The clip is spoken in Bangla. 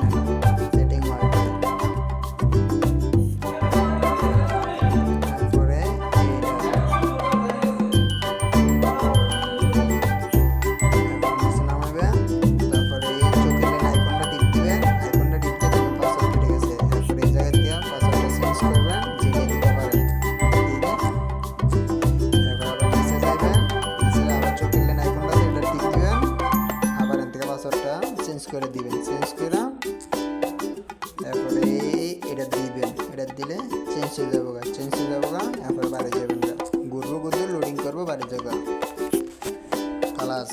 thank you পাসওয়ার্ডটা চেঞ্জ করে দিবেন, চেঞ্জ করে তারপরে এটা দিবেন, এটা দিলে চেঞ্জ হয়ে যাব গা, চেঞ্জ হয়ে যাব গা এরপরে বাড়ি যাবেন ঘুরবো ঘুরবো লোডিং করব, বাড়ি যাব কালাস